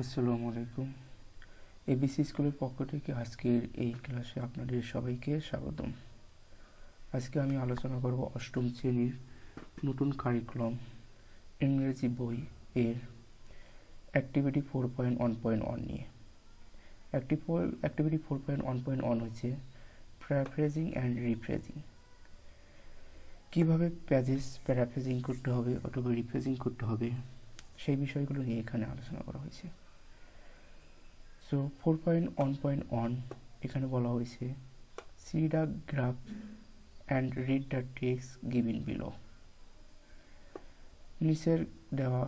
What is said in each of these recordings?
আসসালামু আলাইকুম। এবিসি স্কুলের পক্ষ থেকে আজকের এই ক্লাসে আপনাদের সবাইকে স্বাগতম। আজকে আমি আলোচনা করব অষ্টম শ্রেণির নতুন কারিকুলাম ইংরেজি বই এর activity four point one point one নিয়ে। Activity four point one point one হচ্ছে প্যারাফ্রেজিং অ্যান্ড রিফ্রেজিং কীভাবে প্যাজেস প্যারাফ্রেজিং করতে হবে, অথবা রিফ্রেজিং করতে হবে, সেই বিষয়গুলো নিয়ে এখানে আলোচনা করা হয়েছে। So four point one point one এখানে বলা হয়েছে see the graph and read the text given below নিচের দেওয়া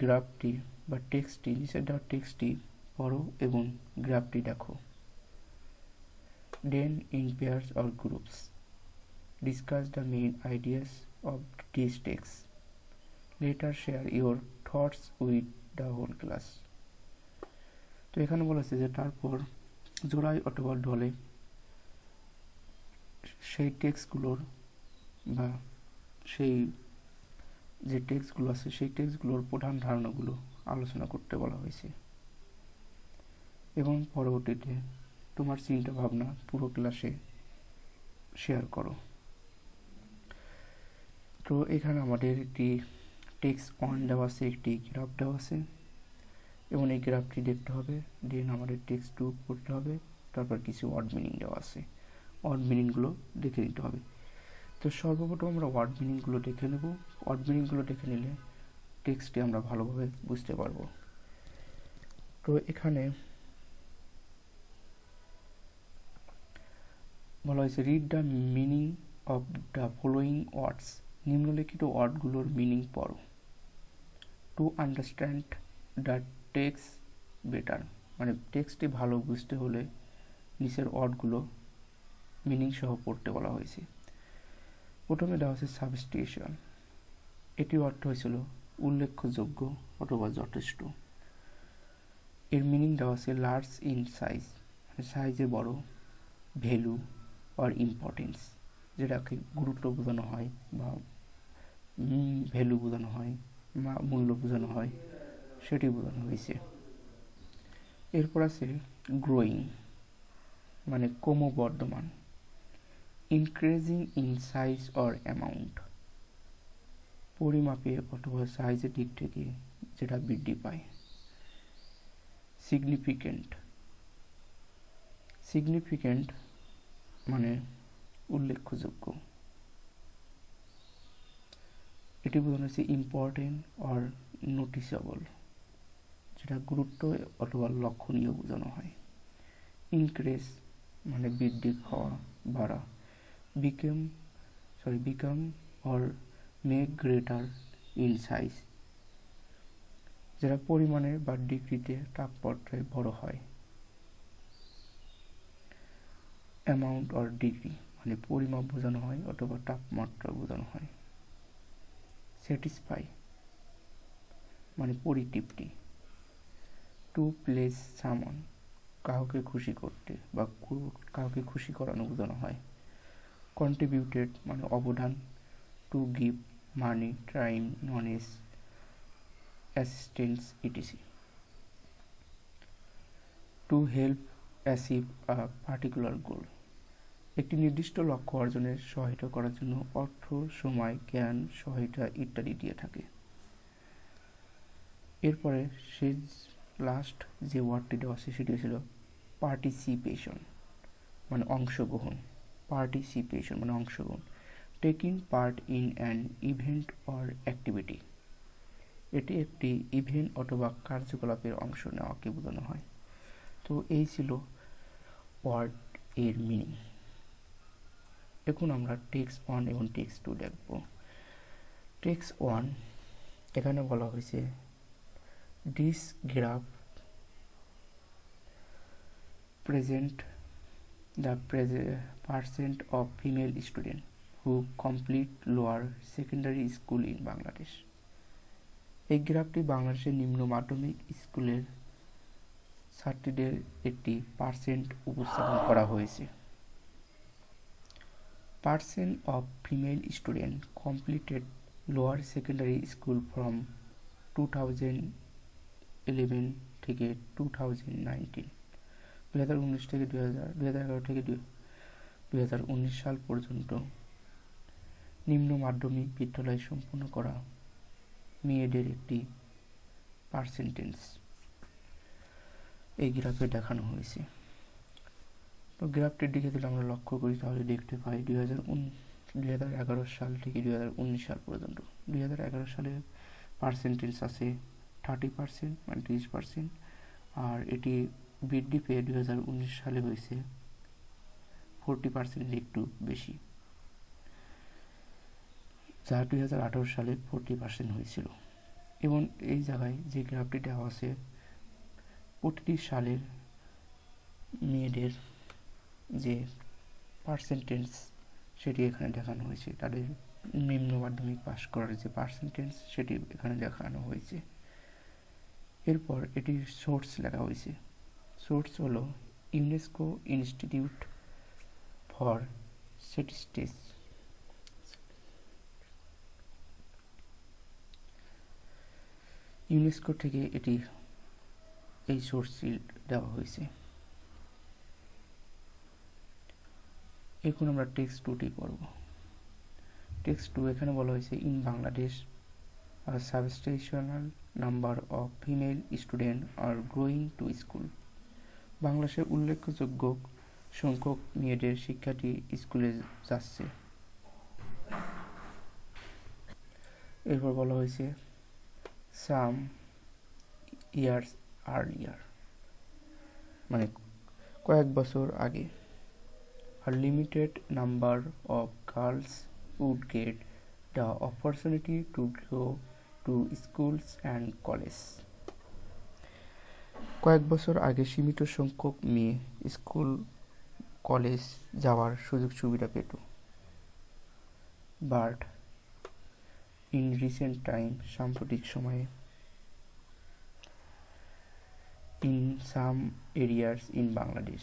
গ্রাফটি বা টেক্সটটি নিচের দেওয়া টেক্সটটি পড়ো এবং গ্রাফটি দেখো then in pairs or groups discuss the main ideas of this text. Later share your thoughts with the whole class. তো এখানে বলেছে যে তারপর জোড়াই অথবা ঢলে সেই টেক্সটগুলোর বা সেই যে টেক্সটগুলো আছে, সেই টেক্সটগুলোর প্রধান ধারণাগুলো আলোচনা করতে বলা হয়েছে। এবং পরবর্তীতে তোমার চিন্তা ভাবনা পুরো ক্লাসে শেয়ার করো। তো এখানে আমাদের একটি টেক্সট অন দেওয়া আছে, একটি গ্রাফ দেওয়া আছে। এবং এই গ্রাফটি দেখতে হবে দেন আমাদের টেক্সট টু করতে হবে, তারপর কিছু ওয়ার্ড মিনিং দেওয়া আছে। ওয়ার্ড মিনিংগুলো দেখে নিতে হবে। তো সর্বপ্রথম আমরা ওয়ার্ড মিনিংগুলো দেখে নেব। ওয়ার্ড মিনিংগুলো দেখে নিলে টেক্সটটি আমরা ভালোভাবে বুঝতে পারব। তো এখানে বলা হয়েছে read the meaning of the following words নিম্নলিখিত ওয়ার্ডগুলোর মিনিং পড়ো। To understand the text better. মানে টেক্সটটি ভালো বুঝতে হলে নিচের ওয়ার্ডগুলো মিনিং সহ পড়তে বলা হয়েছে। প্রথমে দেওয়া হচ্ছে সাবস্টিউশন এটি অর্থ হয়েছিল উল্লেখযোগ্য অথবা যথেষ্ট। এর মিনিং দেওয়া আছে লার্জ ইন সাইজ মানে সাইজে বড় ভ্যালু অর ইম্পর্টেন্স যেটাকে গুরুত্ব বোঝানো হয় বা ভ্যালু বোঝানো হয় বা মূল্য বোঝানো হয়। সেটি বোঝানো হয়েছে। এরপর আছে গ্রোয়িং মানে ক্রমবর্ধমান increasing in size or amount পরিমাপে অথবা সাইজের দিক থেকে যেটা বৃদ্ধি পায়। সিগনিফিকেন্ট সিগনিফিকেন্ট মানে উল্লেখযোগ্য। এটি বোঝানো হচ্ছে ইম্পর্টেন্ট অর নোটিসেবল যেটা গুরুত্ব অথবা লক্ষণীয় বোঝানো হয়। ইনক্রিজ মানে বৃদ্ধি, হওয়া, বাড়া। Become sorry became or make greater in size যেটা পরিমাণে বা ডিগ্রিতে তাপমাত্রায় বড় হয়। অ্যামাউন্ট অর ডিগ্রি মানে পরিমাপ বোঝানো হয় অথবা তাপমাত্রা বোঝানো হয়। স্যাটিসফাই মানে পরিতৃপ্তি। টু প্লেস সামন কাউকে খুশি করতে বা কাউকে খুশি করানো বোঝানো হয়। কন্ট্রিবিউটেড মানে অবদান to give money time knowledge assistance ETC to help achieve a particular goal একটি নির্দিষ্ট লক্ষ্য অর্জনের সহায়তা করার জন্য অর্থ, সময়, জ্ঞান, সহায়তা ইত্যাদি দিয়ে থাকে। এরপরে সে লাস্ট যে ওয়ার্ডটি দেওয়া আছে, সেটি ছিল পার্টিসিপেশন মানে অংশগ্রহণ। পার্টিসিপেশন মানে অংশগ্রহণ। Taking part in an event or activity এটি একটি ইভেন্ট অথবা কার্যকলাপের অংশ নেওয়াকে বোঝানো হয়। তো এই ছিল ওয়ার্ড এর মিনিং এখন আমরা টেক্স ওয়ান এবং টেক্স টু দেখব। টেক্স ওয়ান এখানে বলা হয়েছে this graph present the percent of female student who complete lower secondary school in Bangladesh এই গ্রাফটি বাংলাদেশের নিম্ন মাধ্যমিক স্কুলের ছাত্রীদের একটি পার্সেন্ট উপস্থাপন করা হয়েছে। percent of female students completed lower secondary school from 2011 থেকে টু থাউজেন্ড নাইনটিন দুই হাজার উনিশ থেকে দুই হাজার দুই হাজার এগারো থেকে দুই হাজার উনিশ সাল পর্যন্ত নিম্ন মাধ্যমিক বিদ্যালয় সম্পন্ন করা মেয়েদের একটি পার্সেন্টেজ এই গ্রাফে দেখানো হয়েছে। তো গ্রাফটির দিকে যদি আমরা লক্ষ্য করি, তাহলে দেখতে পাই দুই হাজার দুই হাজার এগারো সাল থেকে দুই হাজার উনিশ সাল পর্যন্ত। দুই হাজার এগারো সালে পার্সেন্টেজ আছে থার্টি পার্সেন্ট মানে তিরিশ পার্সেন্ট আর এটি বৃদ্ধি পেয়ে দুই হাজার উনিশ সালে হয়েছে। ফোরটি পার্সেন্ট একটু বেশি। যা দুই হাজার আঠারো সালে ফোরটি পার্সেন্ট হয়েছিল। এবং এই জায়গায় যে গ্রাফটি দেওয়া আছে, প্রতিটি সালের মেয়েদের যে পার্সেন্টেজ সেটি এখানে দেখানো হয়েছে। তাদের নিম্ন মাধ্যমিক পাশ করার যে পার্সেন্টেজ সেটি এখানে দেখানো হয়েছে। এরপর এটির সোর্স লেখা হয়েছে। সোর্স হলো UNESCO institute for statistics. UNESCO থেকে এটি এই সোর্সটি দেওয়া হয়েছে। এখন আমরা টেক্সট টুটি পড়ব। টেক্সট টু এখানে বলা হয়েছে, in Bangladesh a number of female student are are to to বাংলাদেশের উল্লেখযোগ্য সংখ্যক মেয়েদের শিক্ষার্থী স্কুলে যাচ্ছে। এরপর বলা হয়েছে, সাম ইয়ার্স আর ইয়ার। মানে কয়েক বছর আগে। আর limited number of girls would get the opportunity to grow to schools and college. কয়েক বছর আগে সীমিত সংখ্যক মেয়ে স্কুল, কলেজ যাওয়ার সুযোগ সুবিধা পেত। বাট ইন রিসেন্ট টাইম, সাম্প্রতিক সময়ে in some areas in Bangladesh,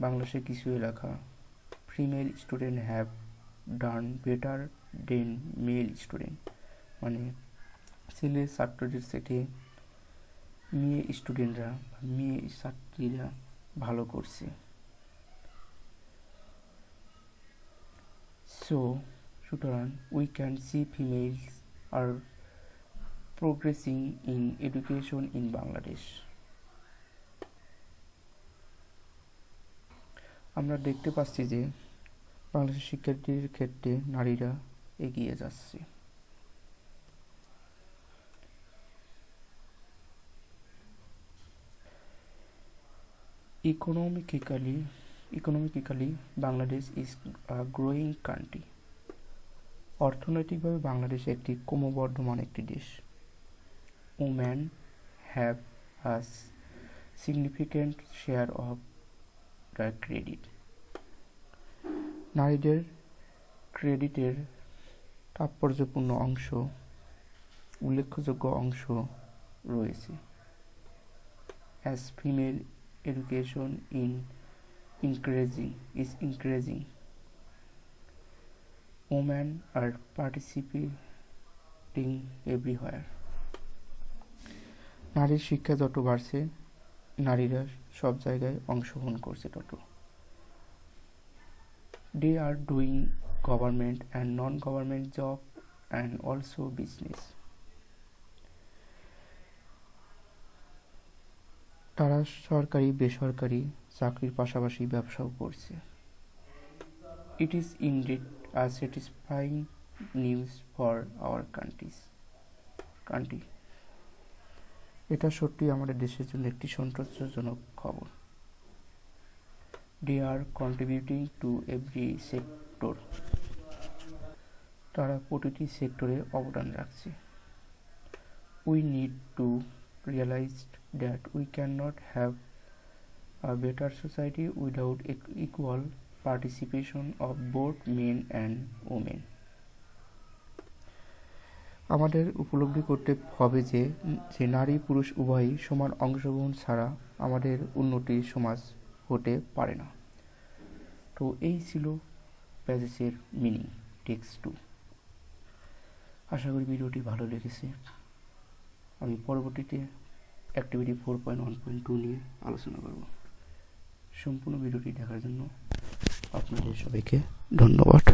বাংলাদেশের কিছু এলাকা female student have done better than male student. মানে ছেলে ছাত্রদের থেকে মেয়ে স্টুডেন্টরা মেয়ে ছাত্রীরা ভালো করছে। সো সুতরাং we can see females are progressing in education in Bangladesh আমরা দেখতে পাচ্ছি যে বাংলাদেশের শিক্ষার্থীর ক্ষেত্রে নারীরা এগিয়ে যাচ্ছে। Economically economically Bangladesh is growing country অর্থনৈতিকভাবে বাংলাদেশ একটি ক্রমবর্ধমান একটি দেশ। Woman have a significant share of the credit নারীদের ক্রেডিটের তাৎপর্যপূর্ণ অংশ, উল্লেখযোগ্য অংশ রয়েছে। As female education in increasing is increasing woman are participating everywhere নারীর শিক্ষা যত বাড়ছে, নারীরা সব জায়গায় অংশগ্রহণ করছে তত। They are doing government and non-government job and also business তারা সরকারি, বেসরকারি চাকরির পাশাপাশি ব্যবসাও করছে। It is indeed a satisfying news for our countries country এটা সত্যি আমাদের দেশের জন্য একটি সন্তোষজনক খবর। They are contributing to every sector তারা প্রতিটি সেক্টরে অবদান রাখছে। We need to realise that we can not have a better society without equal participation of both men and women আমাদের উপলব্ধি করতে হবে যে যে নারী পুরুষ উভয়ই সমান অংশগ্রহণ ছাড়া আমাদের উন্নতি সমাজ হতে পারে না। তো এই ছিল প্যাজেসের মিনিং টেক্স টু। আশা করি ভিডিওটি ভালো লেগেছে। আমি পরবর্তীতে activity four point one point two নিয়ে আলোচনা করব। সম্পূর্ণ ভিডিওটি দেখার জন্য আপনাদের সবাইকে ধন্যবাদ।